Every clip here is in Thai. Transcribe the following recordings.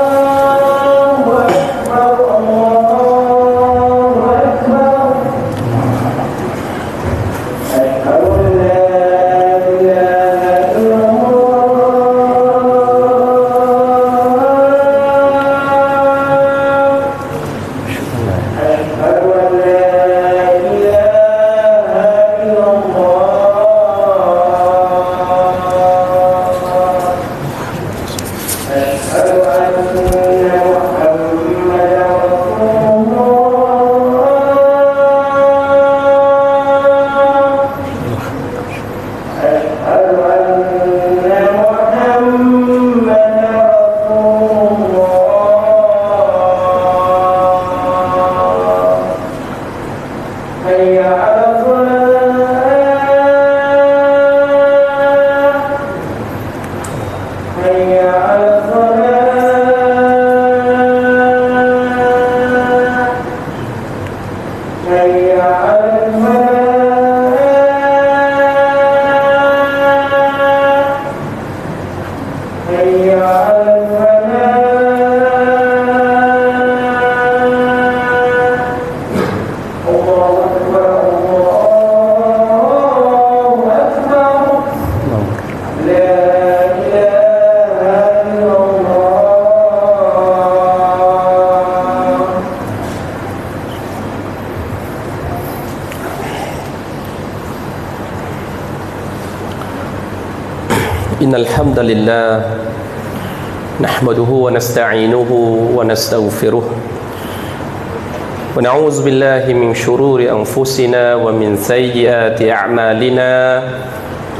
Oh. الحمد لله نحمده ونستعينه ونستغفره ونعوذ بالله من شرور أنفسنا ومن سيئات أعمالنا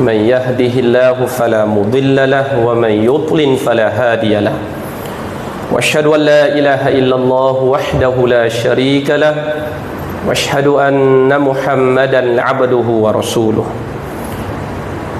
من يهده الله فلا مضل له ومن يضلل فلا هادي له وأشهد أن لا إله إلا الله وحده لا شريك له وأشهد أن محمدا عبده ورسوله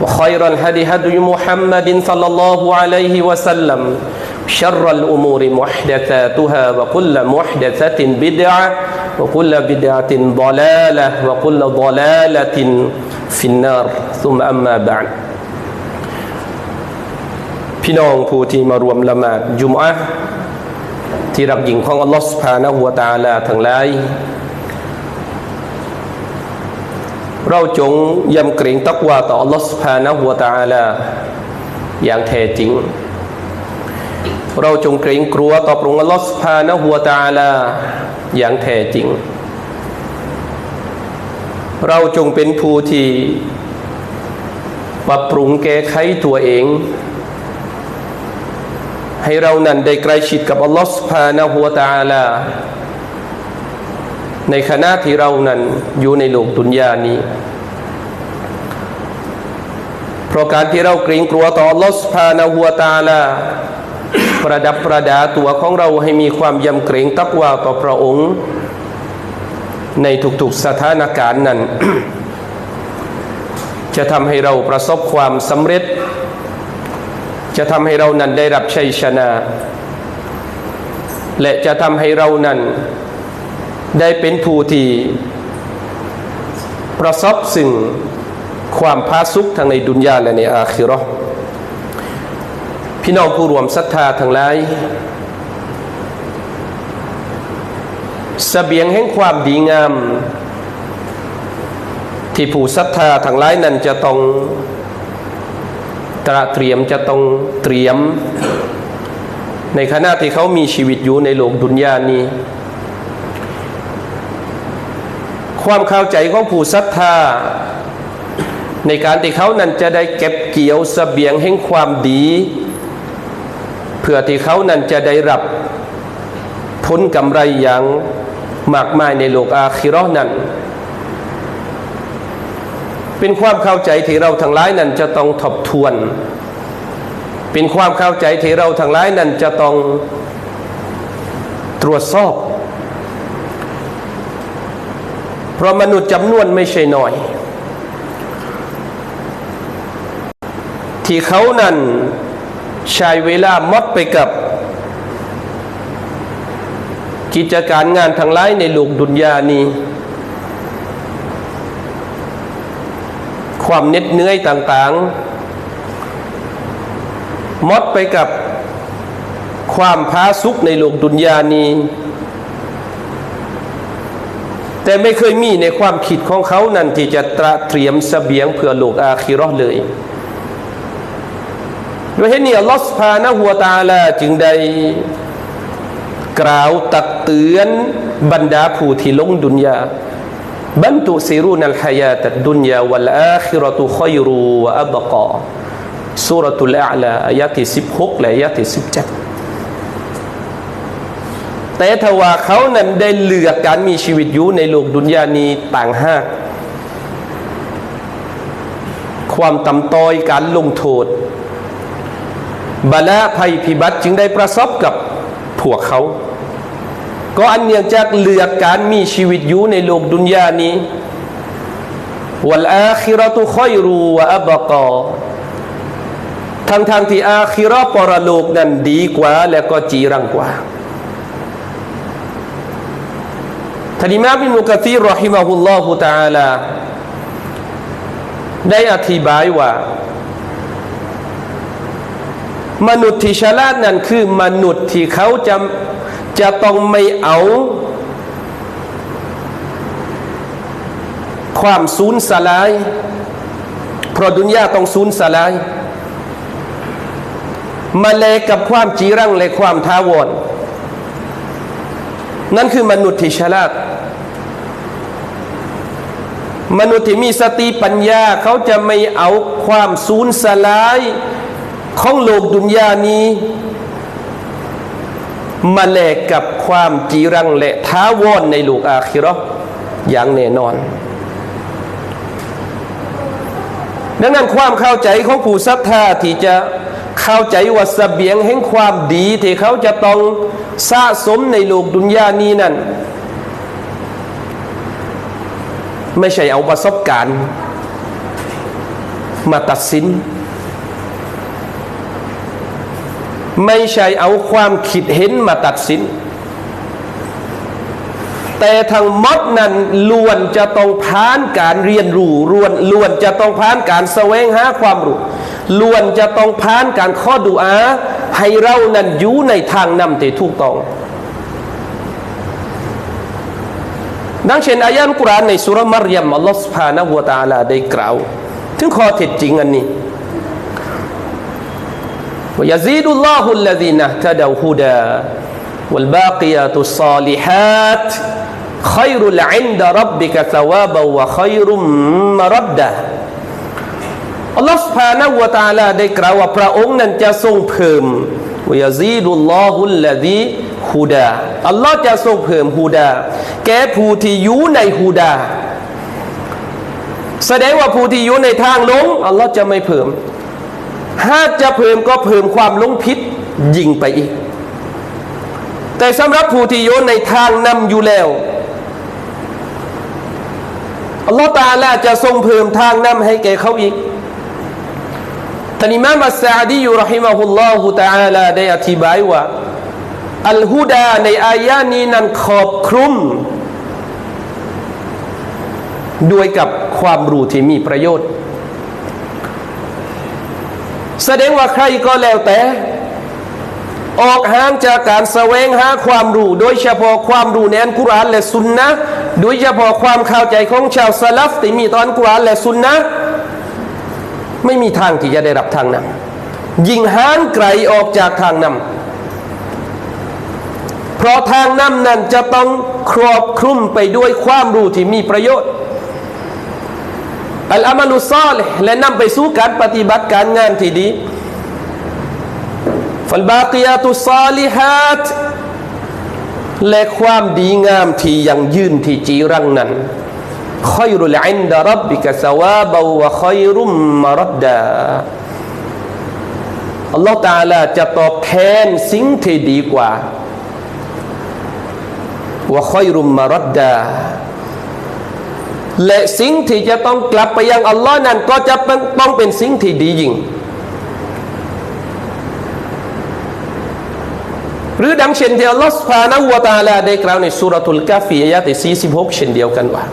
وخير الهدي هدي محمد صلى الله عليه وسلم شر الأمور محدثاتها وكل محدثة بدعة وكل بدعة ضلالة وكل ضلالة في النار ثم أما بعد พี่น้องผู้ที่มารวมละหมาดจุมอะที่รักยิ่งของอัลลอฮฺสุบฮานะฮูวะตะอาลาทั้งหลาย เราจงยำเกรงตักวาต่อ Allah سبحانه และ تعالى อย่างแท้จริง เราจงเกรงกลัวต่อพระองค์ Allah سبحانه และ تعالى อย่างแท้จริง เราจงเป็นผู้ที่ปรับปรุงแก้ไขตัวเอง ให้เรานั้นได้ใกล้ชิดกับ Allah سبحانه และ تعالى ในขณะที่เรานั้นอยู่ในโลกดุนยานี้ เพราะการที่เราเกรงกลัวต่อลอสพานาหัวตาลาประดับประดาตัวของเราให้มีความยำเกรงตักวาต่อพระองค์ ในทุกๆสถานการณ์นั้น จะทำให้เราประสบความสำเร็จ จะทำให้เรานั้นได้รับชัยชนะ และจะทำให้เรานั้น ได้เป็นผู้ที่ประสบสิ่งความพาสุขทั้งในดุนยาและในอาคิรอพี่น้องผู้รวมศรัทธาทั้งหลายสเสบียงแห่งความดีงาม ที่ผู้ศรัทธาทั้งหลายนั้นจะต้องตระเตรียมจะต้องเตรียม ในขณะที่เขามีชีวิตอยู่ในโลกดุนยานี้ ความเข้าใจของผู้ศรัทธา ในการที่เขานั้นจะได้เก็บเกี่ยวเสบียงแห่งความดี เพื่อที่เขานั้นจะได้รับผลกำไรอย่างมากมายในโลกอาคิราะห์นั้น เป็นความเข้าใจที่เราทั้งหลายนั้นจะต้องทบทวน เป็นความเข้าใจที่เราทั้งหลายนั้นจะต้องตรวจสอบ เพ ราะมนุษย์จำนวนไม่ใช่น้อย ที่เขานั้นใช้เวลามดไปกับ กิจการงานทั้งหลในโลกดุนยานี้ ความเน็ดเหนื่อยต่างๆมดไปกับความพาสุขในโลกดุนยานี้ แต่ไม่เคยมีในความคิดของเขานั่นที่จะตระเตรียมเสบียงเพื่อโลกอาคิราะห์เลยด้วยเหตุนี้อัลลอฮฺสุภานะหัวตาลาจึงได้กล่าวตักเตือนบรรดาผู้ที่ลงดุนยาบันตุซิรูนัลฮายาตัดดุนยาวัลอาคิรตุขอยรูวะอับกาสุรตุลอาลาอายะที่16และอายะที่17 แต่ถ้าว่าเขานั้นได้เลือกการมีชีวิตอยู่ในโลกดุนยานี้ต่างหากความตำต้อยการลงโทษบาละภัยพิบัติจึงได้ประสบกับพวกเขา ก็อันเนื่องจากเลือกการมีชีวิตอยู่ในโลกดุนยานี้วัลอาคิรตุคอยรูวะอับกอทั้งทางที่อาคิราะห์ปรโลกนั้นดีกว่าและก็จีรังกว่าท่า นอิมามอินุกะซีรอฮิมะฮุลลอฮุตาลา ได้อธิบายว่า มนุษย์ที่ฉลาดนั้นคือ มนุษย์ที่เขาจะจะต้องไม่เอา ความสูญสลาย เพราะดุนยาต้องสูญสลาย มาเลกกับความจีรังและความทาวรนั่นคือมนุษย์ที่ฉลาด มนุษย์ที่มีสติปัญญาเขาจะไม่เอาความสูญสลายของโลกดุนยานี้ มาแลกกับความจีรังและท้าวรในโลกอาคิราะห์อย่างแน่นอน ดังนั้นความเข้าใจของผู้ศรัทธาที่จะเข้าใจว่าเสบียงแห่งความดีที่เขาจะต้องสะสมในโลกดุนยานี้นั่น ไม่ใช่เอาประสบการณ์มาตัดสิน ไม่ใช่เอาความคิดเห็นมาตัดสิน แต่ทั้งหมดนั้นล้วนจะต้องผ่านการเรียนรู้ล้วนล้วนจะต้องผ่านการแสวงหาความรู้ล้วนจะต้องผ่านการข้อดูอาให้เรานั้นอยู่ในทางนำที่ถูกต้อง ดังเช่นอายะห์อัลกุรอานในสุรมารยมอัลลอฮฺสุบฮานะฮูวะตะอาลาได้กล่าว ถึงข้อเท็จจริงอันนี้ ويزيد الله الذين اهتدوا هدى والباقيات الصالحات خير عند ربك ثوابا وخير مردا อัลลอฮฺ سبحانه และ تعالى ได้กล่าวว่าพระองค์นั้นจะทรงเพิ่มวยาซีดุลลอฮุลลดี ฮูดาอัลลอฮ์จะทรงเพิ่มฮูดา แก่ผู้ที่อยู่ในฮูดา แสดงว่าผู้ที่อยู่ในทางลงอัลลอฮ์จะไม่เพิ่มหากจะเพิ่มก็เพิ่มความลงผิดยิ่งไปอีก แต่สำหรับผู้ที่อยู่ในทางนำอยู่แล้วอัลลอฮ์ตาลาจะทรงเพิ่มทางนำให้แก่เขาอีกท่านอิมามอัสซาดีอยู่รอฮิมะฮุลลอฮุตะอาลาได้อธิบายว่า อัลฮุดาในอายานี้นั้นขอบคลุมด้วยกับความรู้ที่มีประโยชน์ แสดงว่าใครก็แล้วแต่ ออกห่างจากการแสวงหาความรู้ โดยเฉพาะความรู้ในอันกุรอานและสุนนะโดยเฉพาะความเข้าใจของชาวสลัฟที่มีตอนกุรอานและสุนนะไม่มีทางที่จะได้รับทางนำยิ่งห่างไกลออกจากทางนำ เพราะทางนำนั้นจะต้องครอบคลุมไปด้วยความรู้ที่มีประโยชน์อัลอามัลุซอลและนำไปสู่การปฏิบัติการงานที่ดีฟัลบากิยาตุซาลิฮัตและความดีงามที่ยังยืนที่จีรังนั้นคอยรุลอินดารับบิกะสวาบาวะคอยรุมมารดดาอัลลอฮฺตาลาจะตอบแทนสิ่งที่ดีกว่า วะคอยรุมมารดดาและสิ่งที่จะต้องกลับไปยังอัลลอฮ์นั้น ก็จะต้องเป็นสิ่งที่ดียิ่งหรือดังเช่นที่อัลลอฮ์สุภาณวตาลาได้กล่าวในสุรทูลกาฟีอายะที่46 เช่นเดียวกันว่า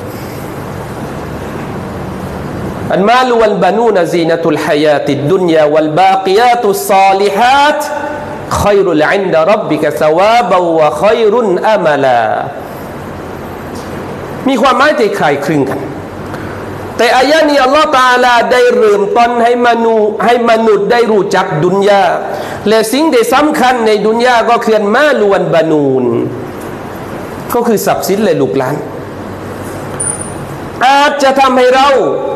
คอยรุลอินดารบบิกะสวาบาวะคอยรุนอามาลา มีความหมายใจใครคลึงกัน แต่อายะนี้อัลลอฮฺตาลาได้เริ่มต้นให้มนุให้มนุษย์ได้รู้จักดุนยาและสิ่งที่สำคัญในดุนยาก็คือมาลวนบานูน ก็คือสับสินและลูกหลานอาจจะทำให้เรา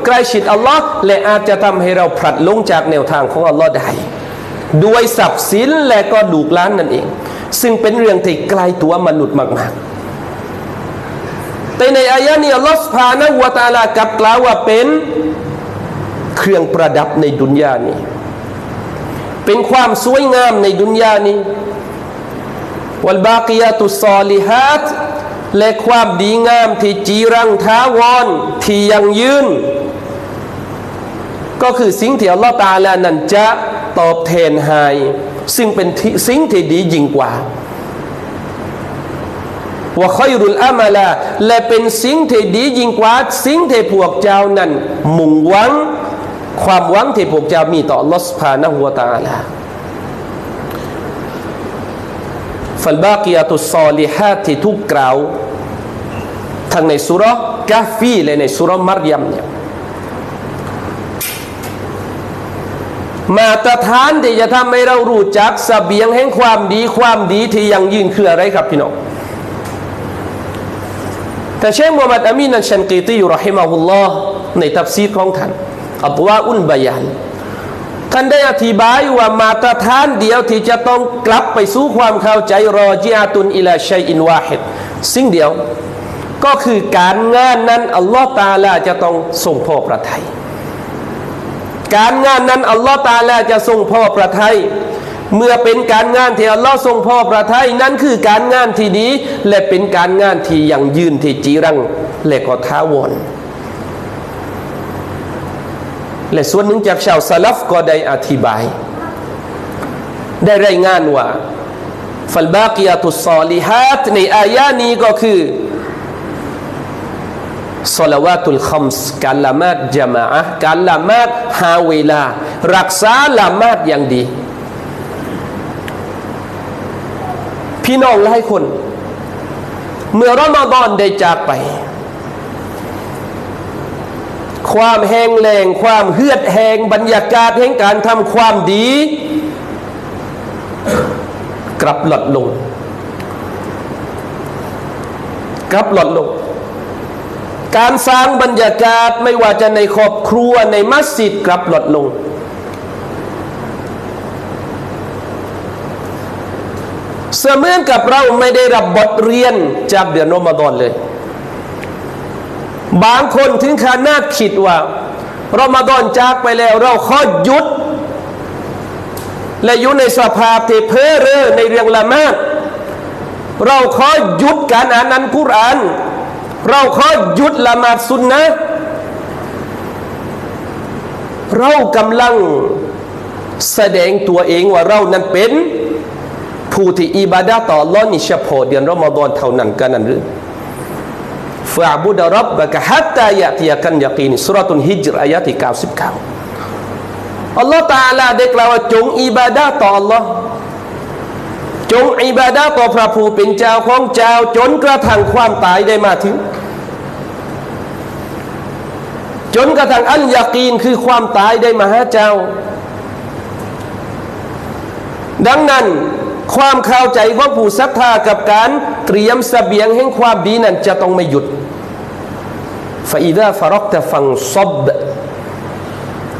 ใกล้ชิดอัลลอฮ์และอาจจะทำให้เราผลัดลงจากแนวทางของอัลลอฮ์ได้ ด้วยทรัพย์สินและก็ลูกหลานนั่นเอง ซึ่งเป็นเรื่องที่ไกลตัวมนุษย์มาก ๆ แต่ในอายะนี้อัลลอฮฺสุภาณวตาลากับกล่าวว่าเป็นเครื่องประดับในดุนยานี้ เป็นความสวยงามในดุนยานี้วัลบากิยาตุสซอลิฮัตและความดีงามที่จีรังท้าวรที่ยังยืน ก็คือสิ่งที่อัลลอฮฺตาลานั้นจะตอบแทนให้ซึ่งเป็นสิ่งที่ดียิ่งกว่าว่าค่อยรุลอามาลาและเป็นสิ่งที่ดียิ่งกว่าสิ่งที่พวกเจ้านั้น มุ่งหวัง ความหวังที่พวกเจ้ามีต่อลอสพานะหัวตาลาฟัลบากียตุซอลิฮะที่ทุกกล่าวทั้งในสุรกาฟีและในสุรมารยมเนี่ย มาตรฐานที่จะทำให้เรารู้จักสเสบียงแห่งความดีความดีที่ยังยืนคืออะไรครับพี่น้องแต่เชคมูฮัมหมัดอามีนันชันกีตีอยู่รอฮิมาฮุลลอฮ์ในทัฟซีรของท่านอัตวาอุนบายานท่านได้อธิบายว่ามาตรฐานเดียวที่จะต้องกลับไปสู่ความเข้าใจรอจิอาตุนอิลาชัยอินวาฮิดสิ่งเดียว ก็คือการงานนั้นอัลลอฮ์ตาลาจะต้องทรงพอประทัย การงานนั้นอัลลอฮ์ตาลาจะทรงพ่อประทัยเมื่อเป็นการงานที่อัลลอฮ์ทรงพ่อประทัยนั่นคือการงานที่ดี และเป็นการงานที่ยังยืนที่จีรังและก็ท้าวรและส่วนหนึ่งจากชาวซาลฟก็ได้อธิบาย ได้รายงานว่าฟัลบากิยาตุสซอลิฮัตในอายานี้ก็คือ สลาวาตุลคอมส์การละมาดจามะการละมาดหาเวลา รักษาละมาดอย่างดี พี่น้องหลายคน เมื่อรอมฎอนได้จากไป ความแห้งแรงความเหือดแหงบรรยากาศแห่งการทำความดี กลับหลดลงกลับหลดลง การสร้างบรรยากาศไม่ว่าจะในครอบครัวในมัสยิดกลับลดลง เสมือนกับเราไม่ได้รับบทเรียนจากเดือนรอมฎอนเลย บางคนถึงขนาดคิดว่ารอมฎอนจากไปแล้วเราขอหยุด และอยู่ในสภาพที่เพ้อเร่อในเรื่องละมาดเราขอหยุดการอ่านอันกุรอาน เราขอหยุดละหมาดสุนนะเรากำลังแสดงตัวเองว่าเรานั้นเป็นผู้ที่อิบาดาต่อลอนี่เฉพาะเดือนรอมฎอนเท่านั้นกันนั่นหรือฟะบุดารับบะกะฮัตตายะติยะกันยะกีนสุรตุนฮิจรอายะที่99อัลลอฮ์ตาลาได้กล่าวว่าจงอิบาดาต่ออัลลอฮ์ จงอิบาดาต่อพระผู้เป็นเจ้าของเจ้าจนกระทั่งความตายได้มาถึง จนกระทั่งอันยากีนคือความตายได้มาหาเจ้า ดังนั้นความเข้าใจของผู้ศรัทธากับการเตรียมเสบียงแห่งความดีนั้นจะต้องไม่หยุดฟาอิดาฟารอกตะฟังซบ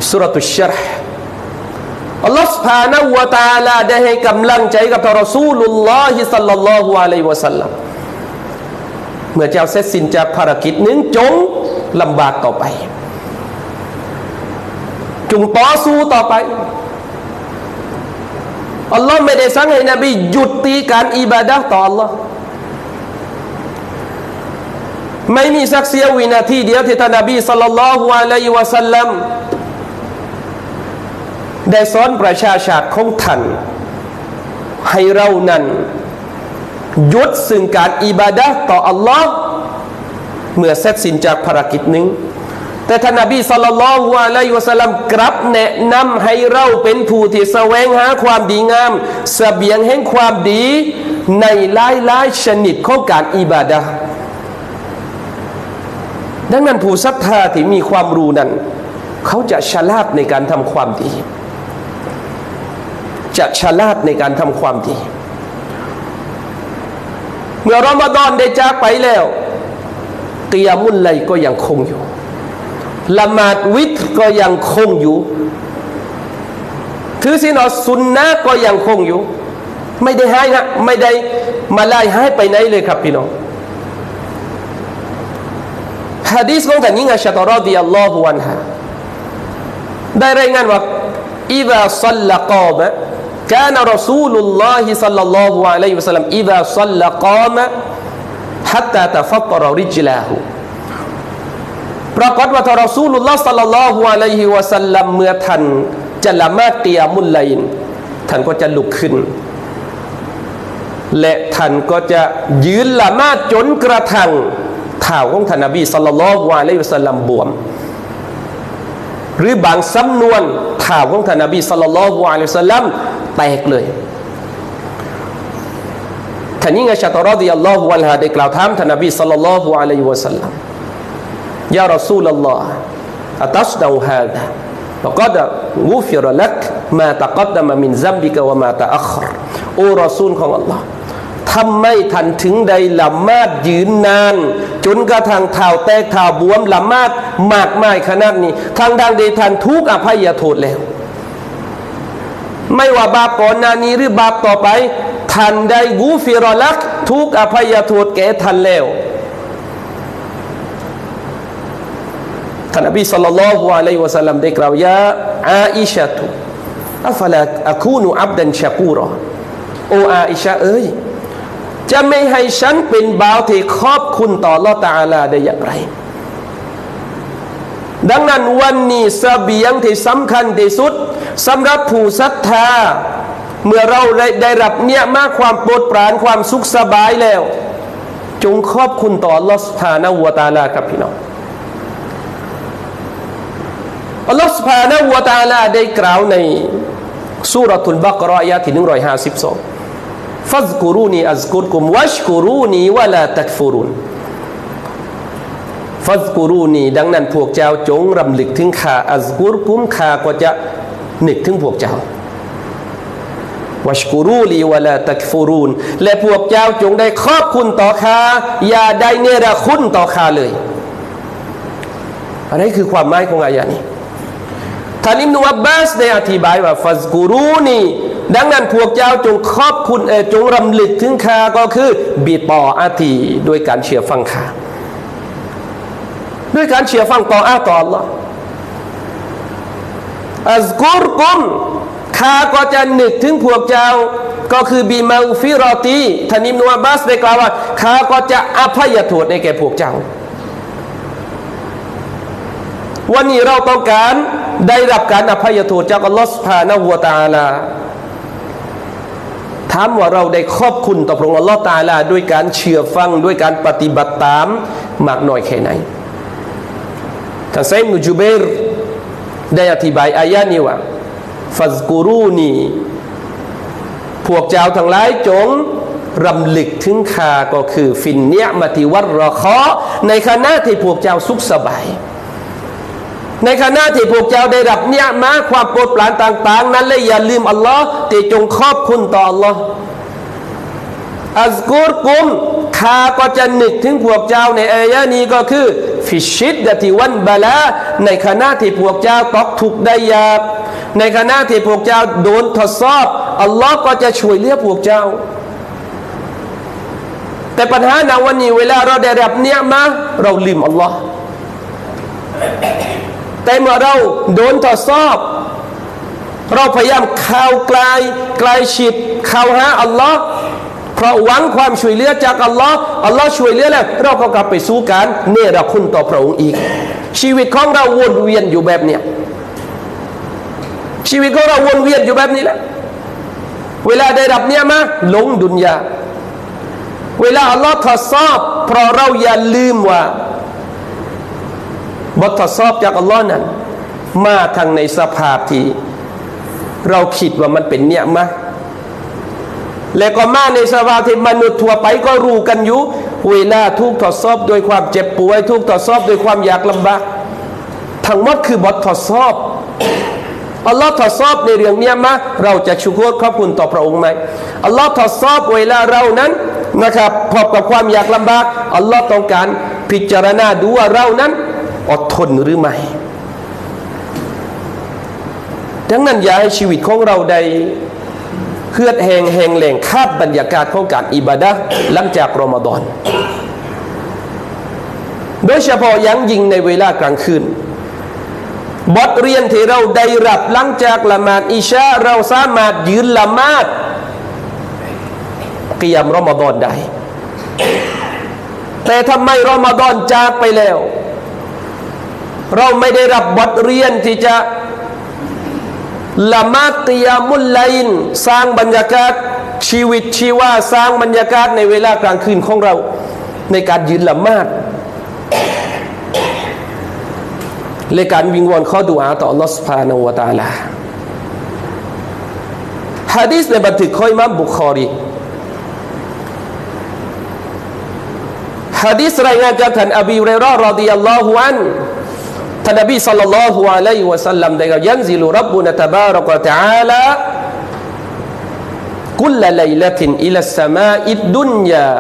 สุรตุชรห์ อัลลอฮฺสุภาณวตาลาได้ให้กำลังใจกับพระรอซูลุลลอฮิสัลลัลลอฮุอะลัยวะสัลลัมเมื่อเจ้าเซตสินจากภารกิจหนึ่งจงลำบากต่อไป จงต่อสู้ต่อไปอัลลอฮ์ไม่ได้สั่งให้นบีหยุดตีการอิบาดะต่ออัลลอฮ์ไม่มีสักเสี้ยววินาทีเดียวที่ท่านนบีสัลลัลลอฮุอะลัยวะสัลลัม ได้สอนประชาชาติของท่าน ให้เรานั้นยุดซึ่งการอิบาดะห์ต่ออัลลอฮ์เมื่อเสร็จสิ้นจากภารกิจหนึ่ง แต่ท่านนบีสัลลัลลอฮุอะลัยฮิวะสัลลัมกลับแนะนำให้เราเป็นผู้ที่แสวงหาความดีงามเสบียงแห่งความดีในหลายหลายๆชนิดของการอิบาดะห์ดังนั้นผู้ศรัทธาที่มีความรู้นั้น เขาจะฉลาดในการทำความดี จะฉลาดในการทำความดี เมื่อรอมฎอนได้จากไปแล้วเตียมุนไลก็ยังคงอยู่ละหมาดวิตก็ยังคงอยู่ถือศีลอสุนนะก็ยังคงอยู่ ไม่ได้หายนะไม่ได้มาไล่หายไปไหนเลยครับพี่น้องฮะดีสของท่านยิ่งอัชตอรอดิอัลลอฮุอันฮะได้รายงานว่าอิบะซัลลกาบะ كان رسول الله صلى الله عليه وسلم إذا صلى قام حتى تفطر رجلاه ปรากฏว่าทารอซูลุลลอฮ์สัลลัลลอฮุอะลัยฮิวะสัลลัมเมื่อท่านจะละหมาดเตียมุลไลนท่านก็จะลุกขึ้น และท่านก็จะยืนละหมาดจนกระทั่งเท้าของท่านนบีสัลลัลลอฮุอะลัยฮิวะสัลลัมบวม หรือบางสำนวนเท้าของท่านนบีสัลลัลลอฮุอะลัยฮิวะสัลลัม แตกเลยท่านยิ่งอัชชะตอรอดิยัลลอฮุอัลฮะได้กล่าวถามท่านนบีสัลลัลลอฮุอะลัยฮิวะสัลลัม يا رسول الله أتصدع هذا فقد غفر لك ما تقدم من ذنبك وما تأخر โอ้รอซูลของ Allah ทำไมท่านถึงได้ละหมาดยืนนาน จนกระทั่งเท้าแตกเท้าบวมละหมาดมากมายขนาดนี้ทางดังเดท่านทุกอภัยโทษแล้ว ไม่ว่าบาปก่อนหน้านี้หรือบาปต่อไปท่านได้กูฟิรอลัก ทุกอภัยโทษแก่ท่านแล้วท่านนบีสัลลัลลอฮุอะลัยฮิวะสัลลัมได้กล่าวยาอาอิชะตุอัฟลาอะคูนุอับดันชะกูรอโออาอิชะเอ้ยจะไม่ให้ฉันเป็นบ่าวที่ขอบคุณต่อลอตาลาได้อย่างไร ดังนั้นวันนี้เสบียงที่สำคัญที่สุด สำหรับผู้ศรัทธา เมื่อเราได้ไดรับเนี่ยมากความโปรดปรานความสุขสบายแล้ว จงขอบคุณต่อลอสทานาวัวตาลาครับพี่น้องอัลลอฮฺสุบานะฮูวะตาลาได้กล่าวในสุรทุลบักรอายาที่หนึ่งร้อยห้าสิบสองฟัซกูรูนีอัซกุรกุมวัชกูรูนีวะลาตักฟูรุนฟัซกูรูนีดังนั้นพวกเจ้าจงรำลึกถึงข้าอัซกุรกุมข้าก็จะ นึกถึงพวกเจ้าวัชกุรูลีวะลาตักฟุรุนและพวกเจ้าจงได้ขอบคุณต่อข้าอย่าได้เนรคุณต่อข้าเลยอันนี้คือความหมายของอายะนี้ท่านอิมนุอับบาสได้อธิบายว่าฟัซกูรูนีดังนั้นพวกเจ้าจงขอบคุณเอจงรำลึกถึงข้าก็คือบิตออาทีด้วยการเชื่อฟังข้าด้วยการเชื่อฟังต่ออาต่อ Allah อัซกุรกุมข้าก็จะนึกถึงพวกเจ้า ก็คือบีมาฟิรอตีทานิมนุอับบาสได้กล่าวว่าข้าก็จะอภัยโทษในแก่พวกเจ้า วันนี้เราต้องการได้รับการอภัยโทษจากอัลลอฮฺสุภาณหัวตาลาถามว่าเราได้ขอบคุณต่อพระองค์อัลลอฮฺตาลาด้วยการเชื่อฟังด้วยการปฏิบัติตามมากน้อยแค่ไหนท่านไซมุจูเบร ได้อธิบายอายะนี้ว่าฟัซกูรูนีพวกเจ้าทั้งหลายจงรำลึกถึงข้าก็คือฟินเนียมติวัรรอคอในขณะที่พวกเจ้าสุขสบาย ในขณะที่พวกเจ้าได้รับเนี่ยมาความโปรดปรานต่าง ๆ นั้นเลยอย่าลืมอัลลอฮ์แต่จงขอบคุณต่ออัลลอฮ์ อัซกุรกุมข้าก็จะนึกถึงพวกเจ้าในอายะนี้ก็คือ ฟิชิดดติวันบาลาในขณะที่พวกเจ้าตกทุกข์ได้ยากในขณะที่พวกเจ้าโดนทดสอบอัลลอฮ์ก็จะช่วยเหลือพวกเจ้า แต่ปัญหาในวันนี้เวลาเราได้รับเนี่ยมาเราลืมอัลลอฮ์แต่เมื่อเราโดนทดสอบ เราพยายามข้าใกลใกลชิดข้าวหาอัลลอฮ์ เพราะหวังความช่วยเหลือจากอัลลอฮ์อัลลอฮ์ช่วยเหลือแล้วเราก็กลับไปสู้กันเนรคุณต่อพระองค์อีก ชีวิตของเราวนเวียนอยู่แบบเนี้ยชีวิตของเราวนเวียนอยู่แบบนี้แหละเวลาได้รับเนี่ยมาหลงดุนยาเวลาอัลลอฮ์ทดสอบ เพราะเราอย่าลืมว่าบททดสอบจากอัลลอฮ์นั้น มาทางในสภาพที่ เราคิดว่ามันเป็นเนี่ยมะ และก็มาในสภาพที่มนุษย์ทั่วไปก็รู้กันอยู่เวลาทุกทดสอบโดยความเจ็บป่วยทุกทดสอบโดยความยากลำบากทั้งหมดคือบททดสอบอัลลอฮ์ทดสอบในเรื่องเนี้ยมะเราจะชุกรขอบคุณต่อพระองค์ไหมอัลลอฮ์ทดสอบเวลาเรานั้นนะครับพบกับความยากลำบากอัลลอฮ์ต้องการพิจารณาดูว่าเรานั้น อดทนหรือไม่ดังนั้นอย่าให้ชีวิตของเราได้ เฮือดแหงแหงแหล่งคาดบรรยากาศของการอิบาดะห์หลังจากรอมฎอน โดยเฉพาะยังยิงในเวลากลางคืนบทเรียนที่เราได้รับหลังจากละหมาดอิชาเราสามารถยืนละหมาดกิยามรอมฎอนได้ แต่ทำไมรอมฎอนจากไปแล้ว เราไม่ได้รับบทเรียนที่จะ ละมาติยามุลไลน์สร้างบรรยากาศชีวิตชีวาสร้างบรรยากาศในเวลากลางคืนของเรา ในการยืนละมาดและการวิงวอนข้อดูอาต่อลอสพานวตาลาฮะดีสในบันทึกข้อยมัมบุคอรีฮะดีสรายงานจากท่านอบีเรรอรอดิยัลลอฮุอัน ท่านนบีสัลลัลลอฮุอะลัยฮิวะสัลลัมได้กล่าวยันซิลุรับบุนะตะบารกะตะอาลากุลไลละตินอิลัสสมาอิดดุนยา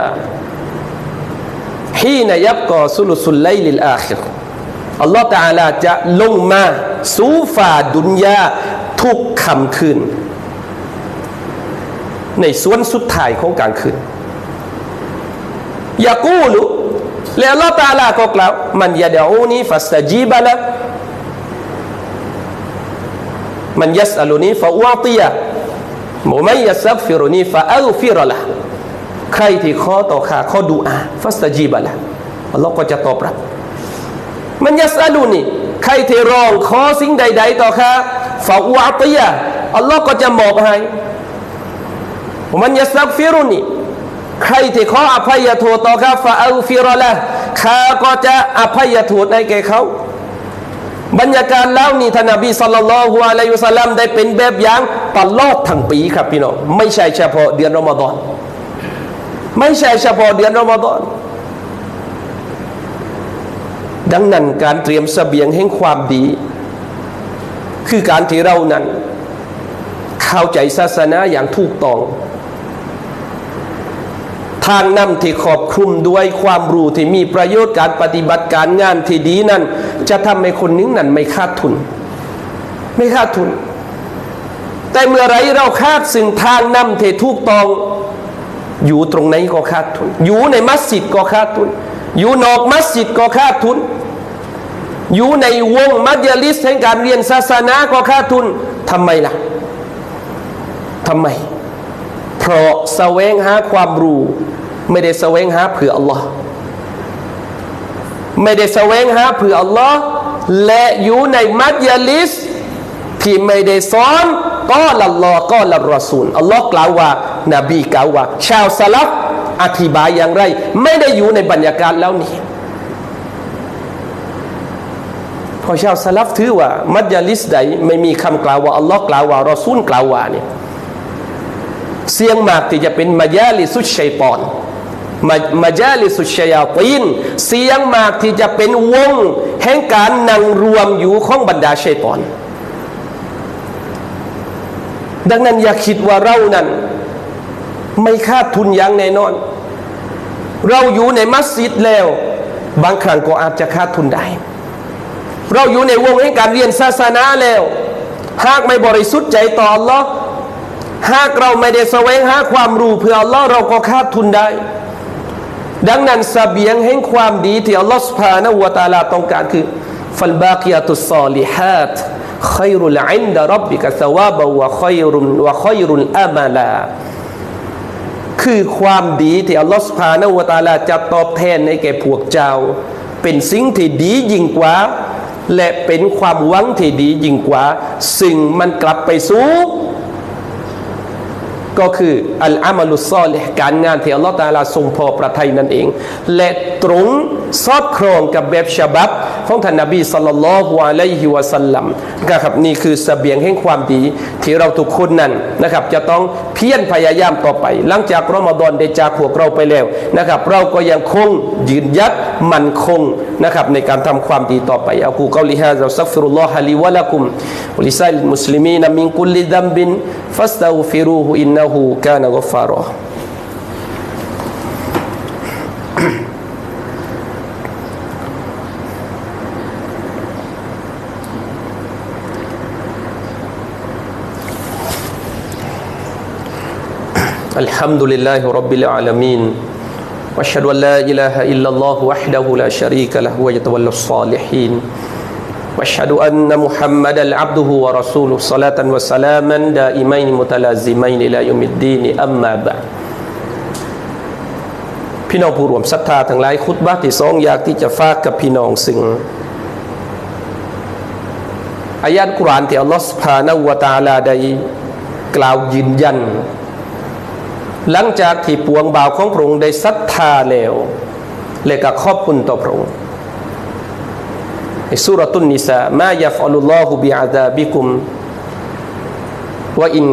حين يبقى ثلث الليل الآخر อัลลอฮฺตะอาลาจะลงมาสู่ฝ่าดุนยาทุกค่ำคืน ในส่วนสุดท้ายของกลางคืนยากูลุ แล้วอัลลอฮฺตาลาก็กล่าวมันยาดอูนีฟัสตจีบะละมันยัสอัลุนีฟะอุติยะมุมัยยัสักฟิรุนีฟะอัลฟิรละใครที่ขอต่อข้าขอดูอาฟัสตจีบะละอัลลอฮ์ก็จะตอบรับมันยัสอัลุนีใครที่ร้องขอสิ่งใด ๆ ต่อข้าฟะอุติยะอัลลอฮ์ก็จะมอบให้มันยัสักฟิรุนี ใครที่ขออภัยโทษต่อข้าฟาอัลฟิรละข้าก็จะอภัยโทษให้แก่เขา บรรยากาศแล้วนี่ท่านนบีสัลลัลลอฮุอะลัยฮิวสัลลัมได้เป็นแบบอย่างตลอดทั้งปีครับพี่น้องไม่ใช่เฉพาะเดือนรอมฎอนไม่ใช่เฉพาะเดือนรอมฎอนดังนั้นการเตรียมเสบียงแห่งความดี คือการที่เรานั้น เข้าใจศาสนาอย่างถูกต้อง ทางนำที่ขอบคลุมด้วยความรู้ที่มีประโยชน์การปฏิบัติการงานที่ดีนั้น จะทำให้คนนิ้งนั้นไม่ขาดทุน ไม่ขาดทุน แต่เมื่อไรเราคาดสิ่งทางนำที่ถูกต้อง อยู่ตรงไหนก็ขาดทุน อยู่ในมัสยิดก็ขาดทุน อยู่นอกมัสยิดก็ขาดทุน อยู่ในวงมัจลิสแห่งการเรียนศาสนาก็ขาดทุนทำไมล่ะทำไม เพราะแสวงหาความรู้ ไม่ได้แสวงหาเผื่ออัลลอฮ์ไม่ได้แสวงหาเผื่ออัลลอฮ์และอยู่ในมัจลิส ที่ไม่ได้สอนก็ละลอก็ละรอซูลอัลลอฮ์กล่าวว่า นบีกล่าวว่า ชาวสลับอธิบายอย่างไร ไม่ได้อยู่ในบรรยากาศแล้วนี่พอชาวสลับถือว่า มัจลิสใดไม่มีคำกล่าวว่าอัลลอฮ์กล่าวว่ารอซูลกล่าวว่าเนี่ย เสียงมากที่จะเป็นมายาลิสุชัยปอนมามาจาลิสุชยาตีนเสียงมากที่จะเป็นวง แห่งการนั่งรวมอยู่ของบรรดาชัยปอน ดังนั้นอย่าคิดว่าเรานั้น ไม่ขาดทุนอย่างแน่นอน เราอยู่ในมัสยิดแล้ว บางครั้งก็อาจจะขาดทุนได้ เราอยู่ในวงแห่งการเรียนศาสนาแล้ว หากไม่บริสุทธิ์ใจต่อ Allah หากเราไม่ได้แสวงหาความรู้เพื่ออัลลอฮ์เราก็ขาดทุนได้ ดังนั้นสเสบียงแห่งความดีที่อัลลอฮ์สุภาณวตาลาต้องการคือฟัลบาคิยตุสซอลิฮัตขยรุลอินดารบบิกะสวาบวะขยรุนวะขยรุนอามาลาคือความดีที่อัลลอฮฺสุภาณวตาลาจะตอบแทนในแก่พวกเจ้า เป็นสิ่งที่ดียิ่งกว่า และเป็นความหวังที่ดียิ่งกว่าสิ่งมันกลับไปสู่ ก็คืออัลอามัลุซอลิการงานที่อัลลอฮฺตาลาทรงพอประทัยนั่นเอง และตรงสอดคล้องกับแบบฉบับของท่านนบีสัลลัลลอฮุอะลัยฮิวะสัลลัมนะครับนี่คือสเสบียงแห่งความดีที่เราทุกคนนั้นนะครับ จะต้องเพียรพยายามต่อไป หลังจากรอมฎอนได้จากพวกเราไปแล้วนะครับ เราก็ยังคงยืนยัดมันคงนะครับในการทำความดีต่อไปอักูกอลิฮะซาซักฟิรุลลอฮะลิวะลักุมวลิซัยมุสลิมีนมินกุลลิดัมบินฟัสตัฆฟิรูฮุอินนา innahu kana ghaffara الحمد لله رب العالمين واشهد ان لا اله الا الله وحده لا شريك له ويتولى الصالحين واشهد ان محمدا عبده ورسوله صلاه وسلاما دائمين متلازمين الى يوم الدين اما بعد พี่น้องผู้รวมศรัทธาทั้งหลายคุตบะที่สองอยากที่จะฝากกับพี่น้องซึ่งอายะกุรานที่อัลลอฮฺสุบฮานะฮูวะตะอาลาได้กล่าวยืนยัน หลังจากที่ปวงบ่าวของพระองค์ได้ศรัทธาแล้วและก็ขอบคุณต่อพระองค์ ในสุรตุนนิสามายฟอัลลอฮุบิอาดาบิกุมว่าอิน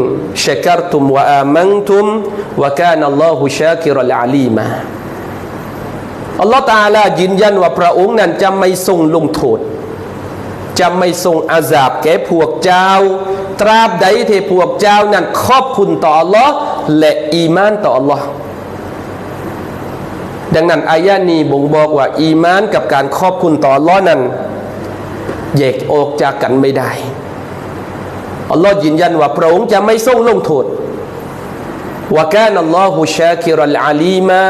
ชักรตุมวะอามันตุมวะกานัลลอฮุชาคิรัลอาลีมาอัลลอฮฺตาลายืนยันว่าพระองค์นั้นจะไม่ทรงลงโทษจะไม่ทรงอาซาบแก่พวกเจ้า ตราบใดที่พวกเจ้านั้นขอบคุณต่อ Allah และอีมานต่อ Allah ดังนั้นอายะนี้บ่งบอกว่า อีมานกับการขอบคุณต่อ Allah นั้น แยกออกจากกันไม่ได้ อัลลอฮ์ยืนยันว่าพระองค์จะไม่ทรงลงโทษว่าแการอัลลอฮุชาคิรัลอาลีมา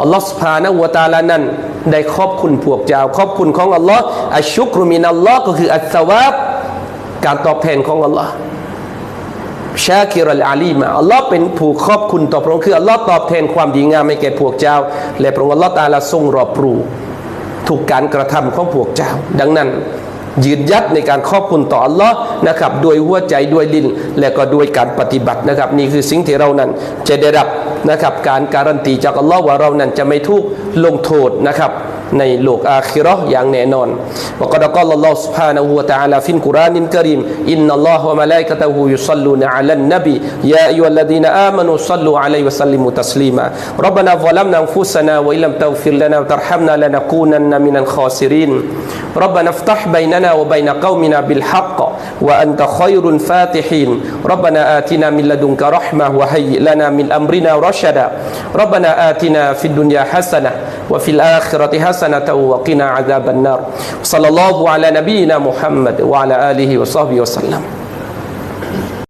อัลลอฮ์สุภาณวตาลานั้น ได้ขอบคุณพวกเจ้า ขอบคุณของอัลลอฮ์อัชุกรุมินอัลลอฮ์ก็คืออัลสวาบการตอบแทนของอัลลอฮ์ชาคิรัลอาลีมาอัลลอฮ์เป็นผู้ขอบคุณต่อพระองค์คืออัลลอฮ์ตอบแทนความดีงามให้แก่พวกเจ้า และพระองค์อัลลอฮ์ตาลาทรงรอบรู้ถูกการกระทำของพวกเจ้า ดังนั้น ยืนยัดในการขอบคุณต่ออัลลอฮ์นะครับด้วยหัวใจด้วยลิ้นและก็ด้วยการปฏิบัตินะครับ นี่คือสิ่งที่เรานั้นจะได้รับนะครับการการันตีจากอัลลอฮ์ว่าเรานั้นจะไม่ทุกลงโทษนะครับ ในโลกอาคิเราะห์อย่างแน่นอนว่าก็กล่าวอัลลอฮ์ سبحانه และ تعالى ฟินกุรอานินกะรีมอินนัลลอฮ์วะมะลาอิกะตุฮุยุศ็อลลูนอะลันนบียาอัยยุฮัลลดีนอามานูศ็อลลูอะลัยฮิวะซัลลิมุตัสลีมารับบานาซะลัมนาอันฟุสนาวะอิลลัมตัฆฟิรลานาวะตัรฮัมนาลานะกูนันนะมินัลคอซิริน ربنا افتح بيننا وبين قومنا بالحق وأنت خير الفاتحين ربنا آتنا من لدنك رحمة وهيئ لنا من أمرنا رشدا ربنا آتنا في الدنيا حسنة وفي الآخرة حسنة وقنا عذاب النار. صلى الله على نبينا محمد وعلى آله وصحبه وسلم.